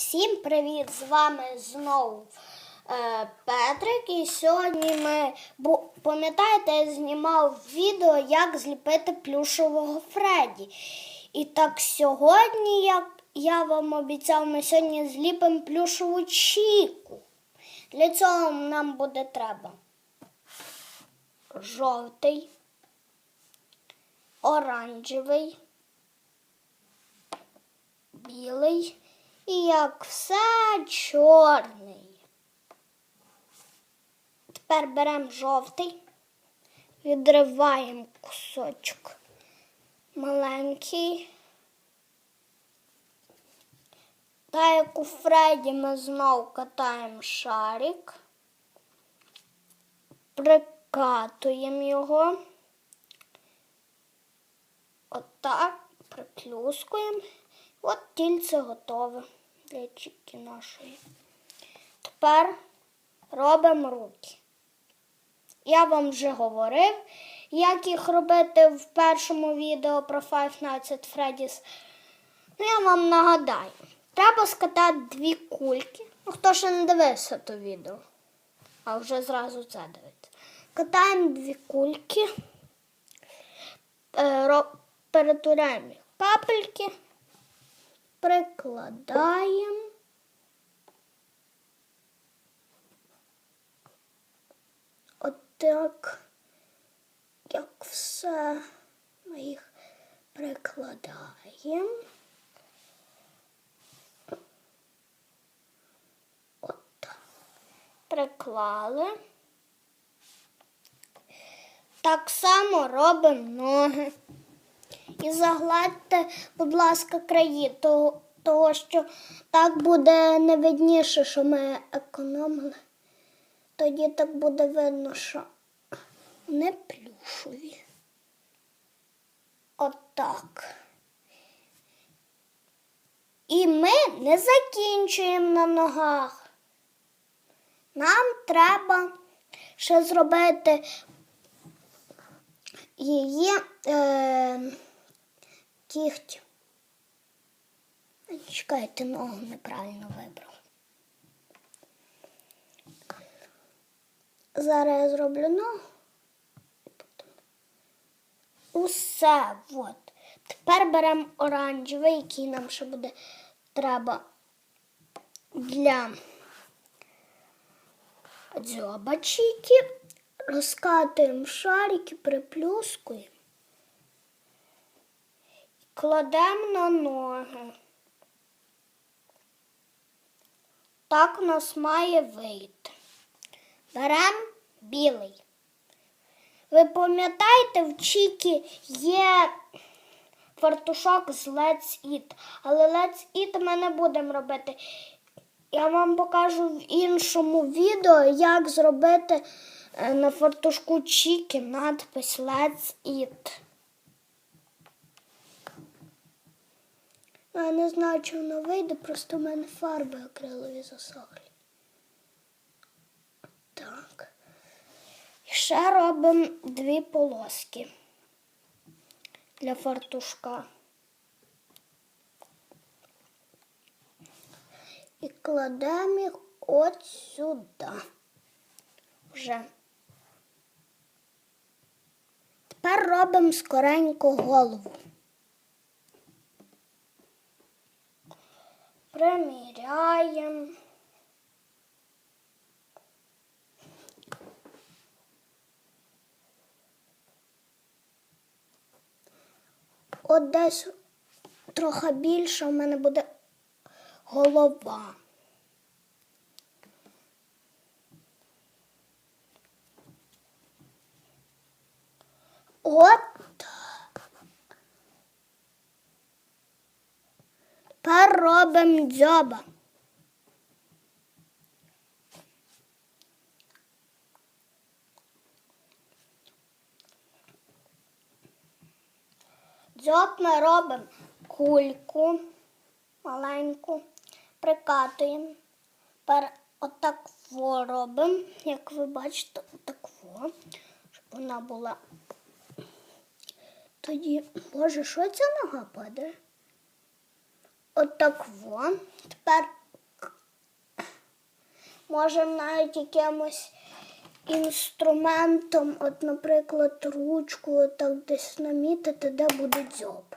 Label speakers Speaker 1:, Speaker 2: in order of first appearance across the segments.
Speaker 1: Всім привіт! З вами знову е, Петрик. І сьогодні ми пам'ятаєте, я знімав відео, як зліпити плюшевого Фредді. І так сьогодні, як я вам обіцяв, ми сьогодні зліпимо плюшеву Чіку. Для цього нам буде треба жовтий, оранжевий білий і як все чорний. Тепер беремо жовтий, відриваємо кусочок маленький. Та як у Фредді ми знов катаємо шарик, прикатуємо його. Отак, приплюскуємо. От тільце готове для чіки нашої. Тепер робимо руки. Я вам вже говорив, як їх робити в першому відео про Five Nights at Freddy's. Ну, я вам нагадаю, треба скатати дві кульки. Ну, хто ще не дивився то відео, а вже зразу це дивиться. Катаємо дві кульки, е, перетворяємо їх в папельки прикладаємо. Отак, як все ми їх прикладаємо. От. Приклали. Так само робимо ноги. І загладьте, будь ласка, краї, того, того що так буде не видніше, що ми економили. Тоді так буде видно, що не плюшові. Отак. І ми не закінчуємо на ногах. Нам треба ще зробити її е, кіхті. Чекайте, ногу неправильно вибрав. Зараз я зроблю ногу. Усе, от. Тепер беремо оранжевий, який нам ще буде треба для дзьобачіки. Розкатуємо шарики, приплюскуємо. Кладемо на ноги. Так у нас має вийти. Беремо білий. Ви пам'ятаєте, в Чікі є фартушок з Let's Eat. Але Let's Eat ми не будемо робити. Я вам покажу в іншому відео, як зробити е, на фартушку Чікі надпис Let's Eat. Я не знаю, чи воно вийде, просто в мене фарби акрилові засохлі. Так. І ще робимо дві полоски для фартушка. І кладемо їх от сюди. Вже. Тепер робимо скоренько голову. Приміряємо. От десь трохи більше в мене буде голова. От. Тепер робимо дзьоба. Дзьоб ми робимо кульку маленьку, прикатуємо. Тепер отак робимо, як ви бачите, отак во, щоб вона була. Тоді, боже, що ця нога падає? Отак во. Тепер можемо навіть якимось інструментом, от, наприклад, ручку, так десь намітити, де буде дзьоб.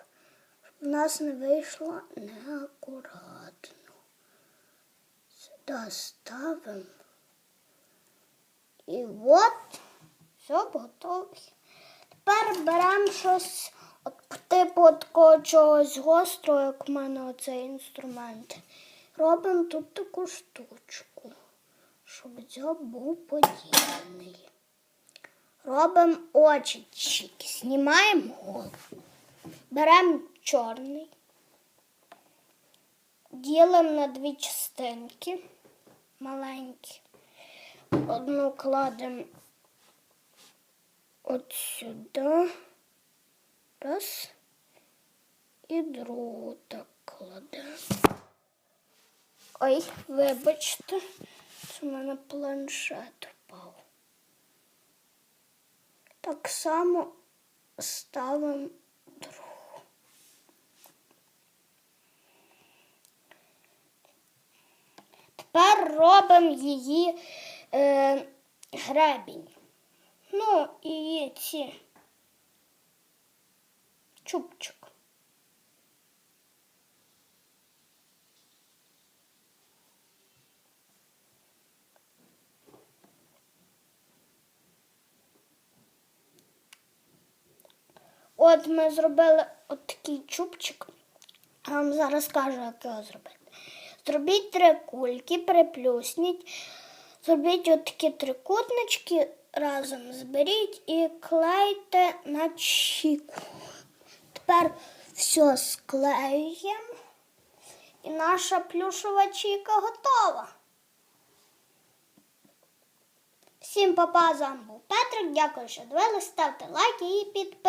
Speaker 1: У нас не вийшло неакуратно. Сюди ставимо. І от все готове. Тепер беремо щось типу такого чогось гострого, як в мене оцей інструмент. Робимо тут таку штучку, щоб дзьоб був подібний. Робимо очічки, знімаємо голову. Беремо чорний, ділимо на дві частинки маленькі. Одну кладемо от сюди. Раз. І другу так. Ой, вибачте, це в мене планшет впав. Так само ставимо другу. Тепер робимо її е, гребінь. Ну, і ці чубчик. От ми зробили от такий чубчик. Я вам зараз скажу, як його зробити. Зробіть три кульки, приплюсніть. Зробіть от такі трикутнички, разом зберіть і клейте на чіку. Тепер все склеюємо. І наша плюшова чійка готова. Всім папа, з вами був Петрик. Дякую, що дивились. Ставте лайки і підписуйтесь.